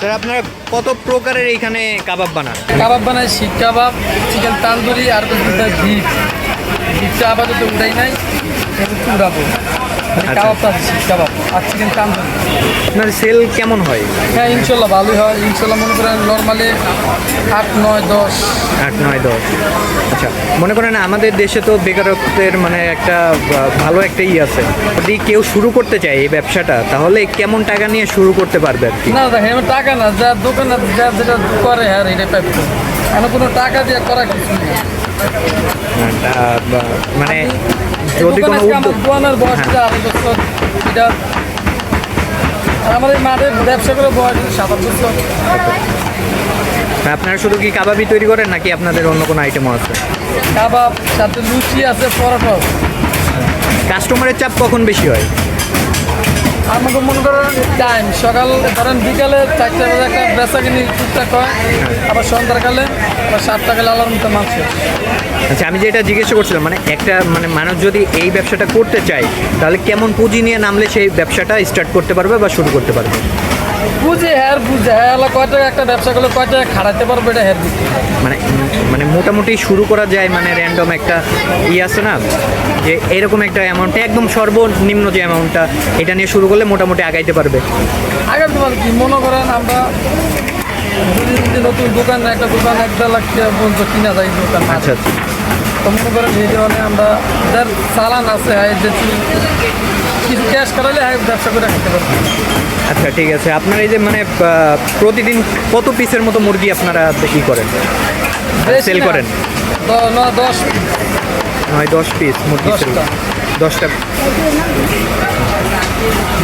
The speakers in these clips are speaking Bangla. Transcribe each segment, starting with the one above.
স্যার, আপনারা কত প্রকারের এইখানে কাবাব বানান? কাবাব বানাই শিক কাবাব, চিকেন তান্দুরি আর ঘি। ঘিটা আপাতত উঠাই নাই এবং আচ্ছা। কাবাব আর চিকেন তান্দুরি আপনার সেল কেমন হয়? হ্যাঁ ইনশাল্লাহ ভালোই হয়। ইনশাল্লাহ মনে করেন নর্মালি আট নয় দশ। আট নয় দশ। আচ্ছা মনে করেন আমাদের দেশে তো বেকারত্বের মানে একটা ভালো একটা ই আছে। যদি কেউ শুরু করতে চায় এই ব্যবসাটা তাহলে কেমন টাকা নিয়ে শুরু করতে পারবে আর কি? না দেখেন টাকা না যা দোকানে যা যেটা করে আর এটা এখন কোনো টাকা দিয়ে করা কিছু নেই। মানে যদি কোনো দোকানের বয়সটা আড়াই বছর এটা আর আমার ব্যবসা করে বয়স সাত আট বছর। আপনারা শুধু কি কাবাবই তৈরি করেন নাকি আপনাদের অন্য কোনো আইটেমও আছে? কাবাব সাথে লুচি আছে পরোটা। কাস্টমারের চাপ কখন বেশি হয়? আমাকে মনে করেন টাইম সকাল, ধরেন বিকালে চারটে বাজে একটা বেচা কিনি টুকটাক হয়, আবার সন্ধ্যাকালে আবার সাতটা কালে আলার মতো মাছ আচ্ছা আমি যেটা জিজ্ঞেস করছিলাম মানে একটা মানে মানুষ যদি এই ব্যবসাটা করতে চায়, তাহলে কেমন পুঁজি নিয়ে নামলে সেই ব্যবসাটা স্টার্ট করতে পারবে বা শুরু করতে পারবে? বুঝে হ্যার বুঝে হ্যাঁ কয় টাকা একটা ব্যবসা করলে কয় টাকা খাড়াতে পারবে এটা হ্যার বুঝে মানে মানে মোটামুটি শুরু করা যায় মানে র্যান্ডম একটা ই আছে না যে এরকম একটা অ্যামাউন্ট একদম সর্বনিম্ন যে অ্যামাউন্টটা এটা নিয়ে শুরু করলে মোটামুটি আগাইতে পারবে। আগে তোমার কি? মনে করেন আমরা নতুন দোকান একটা দোকান এক দেড় লাখ পর্যন্ত কিনা যায় দোকান। আচ্ছা আচ্ছা। তো মনে করেন এই ধরনের আমরা যার চালান আছে যে কিছু ক্যাশ করালে হ্যাঁ ব্যবসা করে খেতে পারব। আচ্ছা ঠিক আছে। আপনার এই যে মানে প্রতিদিন কত পিসের মতো মুরগি আপনারা ই করেন? সেল করেন? দশ নয় দশ পিস মুরগি দশটা।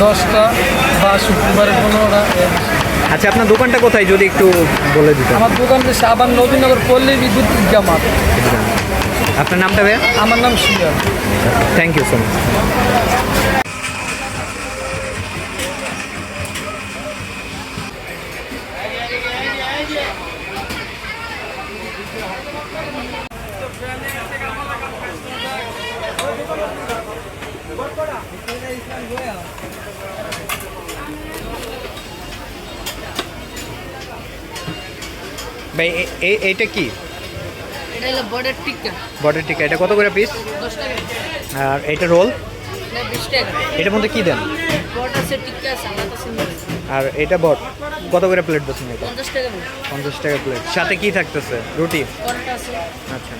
দশটা। বা শুক্রবারে পনেরোটা। আচ্ছা আপনার দোকানটা কোথায়? যদি একটু বলে দিতে আমার দোকান যে সাবান নবীনগর পল্লী বিদ্যুৎ জামাত আপনার নামটা ভাইয়া? আমার নাম Shiya thank you so much ভাই এইটা কি? এটা হলো বর্ডার টিকা এটা কত করে পিস টাকা। আর এটা রোল টাকা। এটার মধ্যে কি দেন? আছে আর এটা বট কত করে প্লেট দিচ্ছেন এটা? পঞ্চাশ টাকা প্লেট সাথে কি থাকতেছে? রুটি? পরোটা আছে। আচ্ছা।